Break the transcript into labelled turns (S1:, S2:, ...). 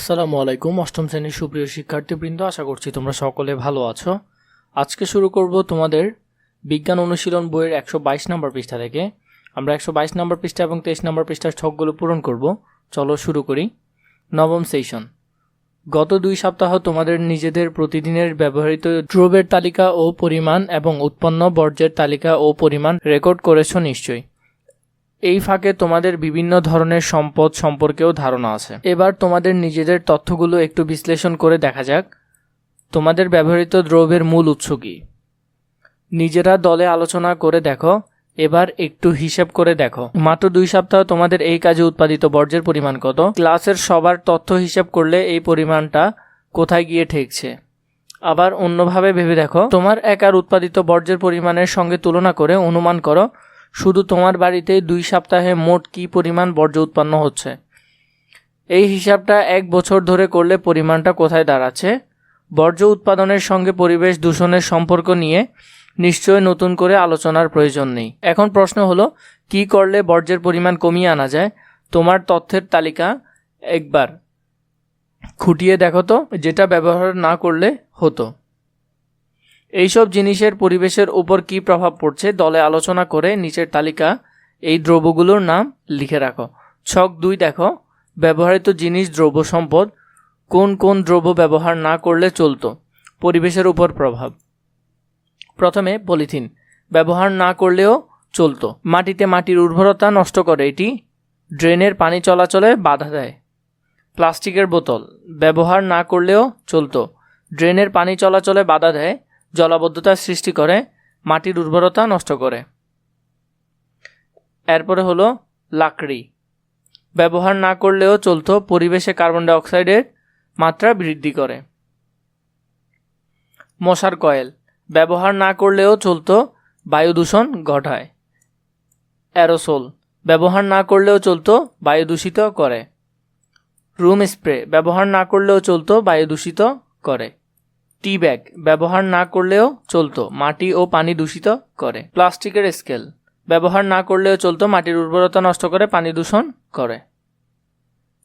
S1: আসসালামু আলাইকুম, অষ্টম শ্রেণির সুপ্রিয় শিক্ষার্থীবৃন্দ, আশা করছি তোমরা সকলে ভালো আছো। আজকে শুরু করব তোমাদের বিজ্ঞান অনুশীলন বইয়ের একশো বাইশ নম্বর পৃষ্ঠা থেকে। আমরা একশো বাইশ নম্বর পৃষ্ঠা এবং তেইশ নম্বর পৃষ্ঠার ছকগুলো পূরণ করব। চলো শুরু করি। নবম সেশন গত দুই সপ্তাহ তোমাদের নিজেদের প্রতিদিনের ব্যবহৃত দ্রব্যের তালিকা ও পরিমাণ এবং উৎপন্ন বর্জ্যের তালিকা ও পরিমাণ রেকর্ড করেছ নিশ্চয়ই। এই ফাঁকে তোমাদের বিভিন্ন ধরনের সম্পদ সম্পর্কেও ধারণা আছে। এবার তোমাদের নিজেদের তথ্যগুলো একটু বিশ্লেষণ করে দেখা যাক। তোমাদের ব্যবহৃত দ্রব্যের মূল উৎস কী? নিজেরা দলে আলোচনা করে দেখো, এবার একটু হিসেব করে দেখো। মাত্র দুই সপ্তাহ তোমাদের এই কাজে উৎপাদিত বর্জ্যের পরিমাণ কত? ক্লাসের সবার তথ্য হিসেব করলে এই পরিমাণটা কোথায় গিয়ে ঠেকছে? আবার অন্যভাবে ভেবে দেখো, তোমার একার উৎপাদিত বর্জ্যের পরিমাণের সঙ্গে তুলনা করে অনুমান করো শুধু তোমার বাড়িতে দুই সপ্তাহে মোট কী পরিমাণ বর্জ্য উৎপন্ন হচ্ছে? এই হিসাবটা এক বছর ধরে করলে পরিমাণটা কোথায় দাঁড়াচ্ছে? বর্জ্য উৎপাদনের সঙ্গে পরিবেশ দূষণের সম্পর্ক নিয়ে নিশ্চয় নতুন করে আলোচনার প্রয়োজন নেই। এখন প্রশ্ন হলো, কি করলে বর্জ্যের পরিমাণ কমিয়ে আনা যায়? তোমার তথ্যের তালিকা একবার খুঁটিয়ে দেখো তো, যেটা ব্যবহার না করলে হতো। এইসব জিনিসের পরিবেশের উপর কী প্রভাব পড়ছে? দলে আলোচনা করে নিচের তালিকা, এই দ্রব্যগুলোর নাম লিখে রাখো। ছক দুই দেখো। ব্যবহৃত জিনিস, দ্রব্য সম্পদ, কোন কোন দ্রব্য ব্যবহার না করলে চলতো? পরিবেশের উপর প্রভাব। প্রথমে পলিথিন। ব্যবহার না করলেও চলতো। মাটিতে মাটির উর্বরতা নষ্ট করে। এটি ড্রেনের পানি চলাচলে বাধা দেয়। প্লাস্টিকের বোতল। ব্যবহার না করলেও চলতো। ড্রেনের পানি চলাচলে বাধা দেয়। জলাবদ্ধতার সৃষ্টি করে, মাটির উর্বরতা নষ্ট করে। এরপরে হলো লাকড়ি। ব্যবহার না করলেও চলতো পরিবেশে কার্বন ডাইঅক্সাইডের মাত্রা বৃদ্ধি করে। মশার কয়েল। ব্যবহার না করলেও চলতো বায়ু দূষণ ঘটায়। অ্যারোসোল। ব্যবহার না করলেও চলতো বায়ু দূষিত করে। Room spray. ব্যবহার না করলেও চলতো বায়ু দূষিত করে। টি ব্যাগ ব্যবহার না করলেও চলতো, মাটি ও পানি দূষিত করে। প্লাস্টিকের স্কেল ব্যবহার না করলেও চলতো, মাটির উর্বরতা নষ্ট করে, পানি দূষণ করে।